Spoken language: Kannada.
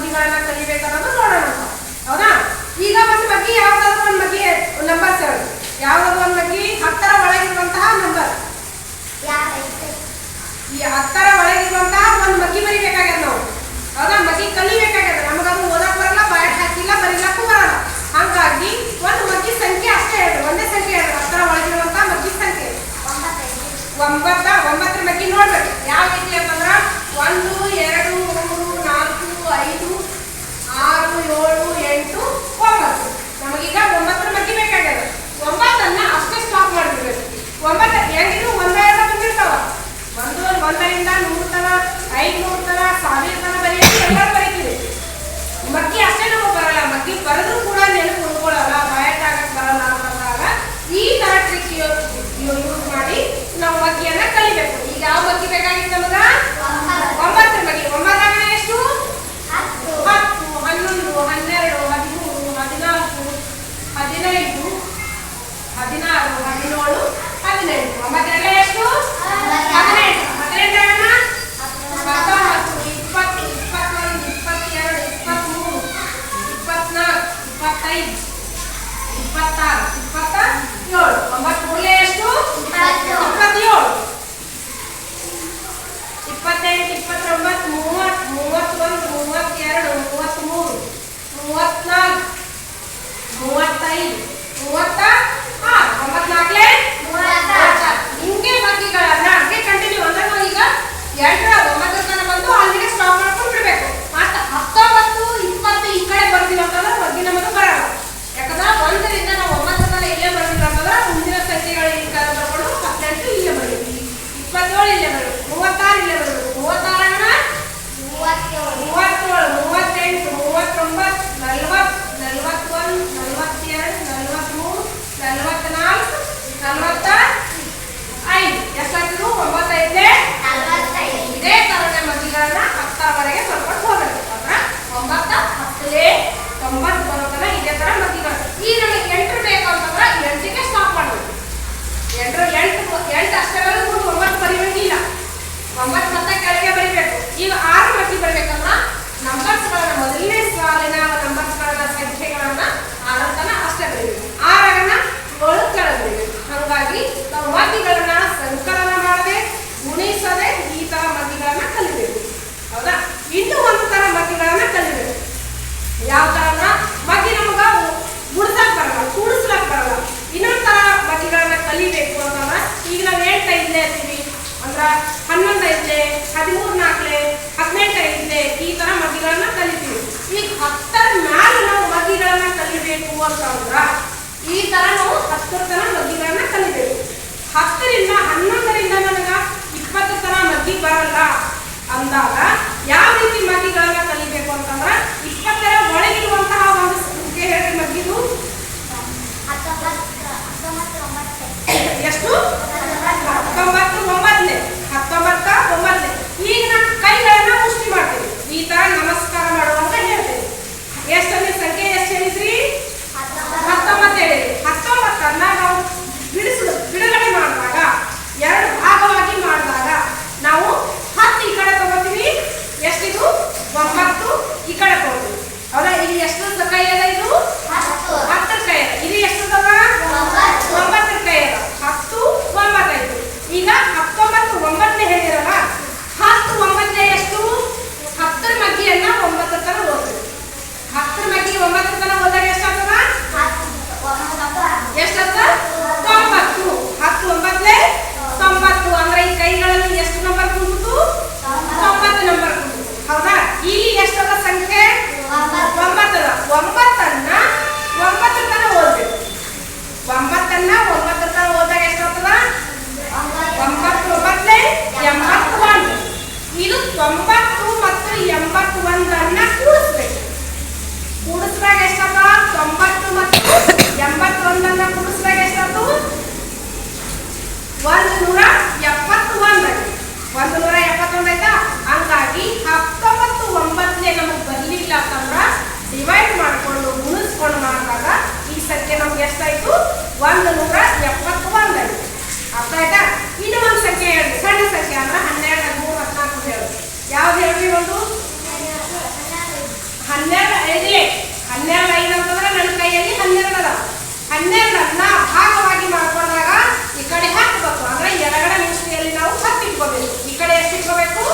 ವಿಧಿಗಳನ್ನ ಕಲಿಬೇಕಾದ್ರೆ ನೋಡೋಣ ಹೌದಾ? ಈಗ ಒಂದು ಬಗ್ಗೆ ಯಾವ್ದಾದ್ರು ಒಂದು ಬಗ್ಗೆ ನಂಬರ್ಸ್ ಹೇಳಿ ಯಾವ್ದಾದ್ರು ಒಂದು ಬಗ್ಗೆ ಹತ್ತರ ಒಳಗಿರುವಂತಹ ನಂಬರ್ ಈ ಹತ್ತರ ಒಳಗಿರುವಂತಹ ಒಂದು ಬಗ್ಗೆ ಬರಿಬೇಕಾಗ್ಯದ ನಾವು. ಹೌದಾ? ಬಗ್ಗೆ ಕಲಿಬೇಕಾಗ್ಯದ. ನಮಗದು ಓದಕ್ ಬರಲ್ಲ ಬಾಯ್ ಹಾಕಿಲ್ಲ, ಬರೀಲಕ್ಕೂ ಬರಲ್ಲ. ಹಾಗಾಗಿ ಒಂದು ಮಗ್ಗಿ ಸಂಖ್ಯೆ ಅಷ್ಟೇ ಹೇಳ್ರಿ. ಒಂದೇ ಸಂಖ್ಯೆ ಹೇಳ್ರಿ. ಹತ್ತರ ಒಳಗಿರುವಂತಹ ಮಗ್ಗಿ ಸಂಖ್ಯೆ. ಒಂಬತ್ತ, ಒಂಬತ್ತರ ಬಗ್ಗೆ ನೋಡ್ಬೇಕು. ಯಾವ ರೀತಿ ಅಂತಂದ್ರ ಒಂದು ಹದಿನೇಳು ಇಪ್ಪತ್ನಾಲ್ಕು ಇಪ್ಪತ್ತೈದು ಇಪ್ಪತ್ತ ಏಳು ಒಂಬತ್ತು ಮೂರಲೇ ಇಪ್ಪತ್ತೇಳು ಇಪ್ಪತ್ತೆಂಟು ಇಪ್ಪತ್ತೊಂಬತ್ತು ಮೂವತ್ತು ಮೂವತ್ತೊಂದು ಮೂವತ್ತು ಮೂವತ್ತಾರು ಇಲ್ಲೇ ಬರಬೇಕು ಮೂವತ್ತಾರ ಮೂವತ್ತೇಳು. ಮೂವತ್ತೇಳು ಮೂವತ್ತೆಂಟು ಮೂವತ್ತೊಂಬತ್ತು. ಕಲಿಬೇಕು ಅಂತಂದ್ರ ಈ ತರ ನಾವು ಹತ್ತರ ತರ ಮದ್ದಿಗಳನ್ನ ಕಲಿಬೇಕು. ಹತ್ತರಿಂದ ಹನ್ನೊಂದರಿಂದ ನನಗ ಇಪ್ಪತ್ತು ತರ ಮದ್ದಿ ಬರಲ್ಲ ಅಂದಾಗ ಹನ್ನೆರಡನ್ನ ಭಾಗವಾಗಿ ಮಾಡ್ಕೊಂಡಾಗ ಈ ಕಡೆ ಹಾಕಬೇಕು ಅಂದ್ರೆ ಎರಡನೇ ಮಿಶ್ರಿಯಲ್ಲಿ ನಾವು ಹತ್ತಿಟ್ಕೋಬೇಕು. ಈ ಕಡೆ ಎಷ್ಟು ಇಟ್ಕೋಬೇಕು